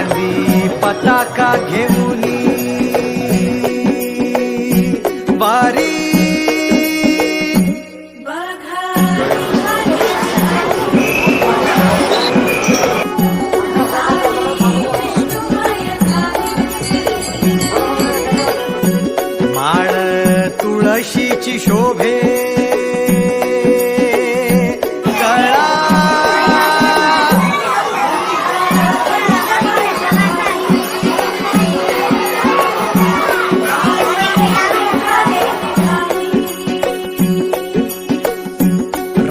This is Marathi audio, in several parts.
चांदी पताका घेऊन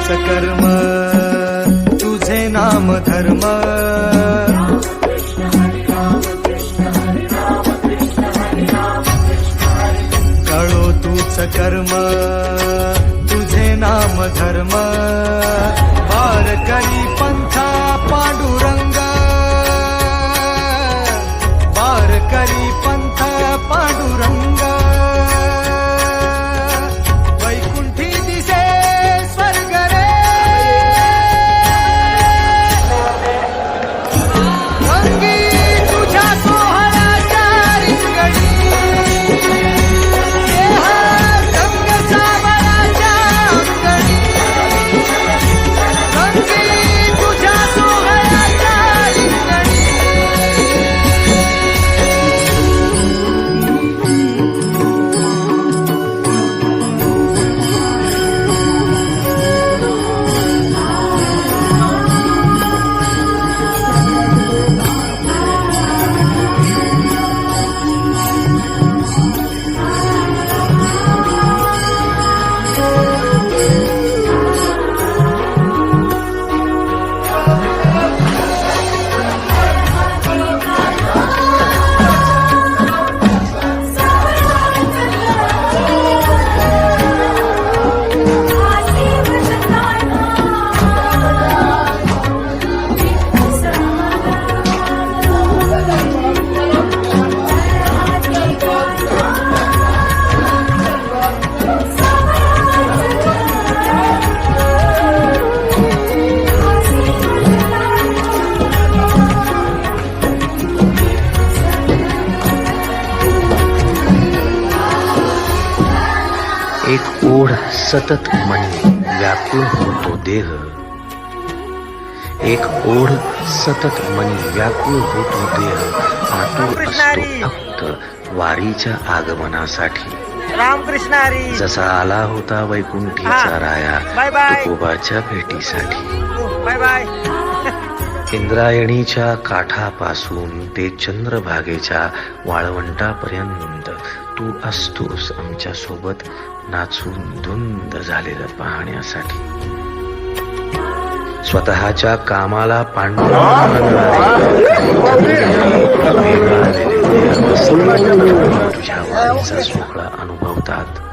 हळो कर्म तुझे नाम धर्म. कळो तूच कर्म तुझे नाम धर्म. पार करी पंथा ओढ सतत मनी व्याकुळ होतो देह. एक ओढ सतत मनी व्याकुळ होतो देह. आतुर असतो फक्त वारीच्या आगमनासाठी. रामकृष्ण जसा आला होता वैकुंठीचा हा. राया. तुकोबाच्या भेटीसाठी. Bye bye. इंद्रायणीच्या काठापासून ते चंद्रभागेच्या वाळवंटापर्यंत तू असतोस आमच्यासोबत नाचून धुंद झालेलं पाहण्यासाठी. स्वतःच्या कामाला पांढरा तुझ्या वाणीचा सोहळा अनुभवतात.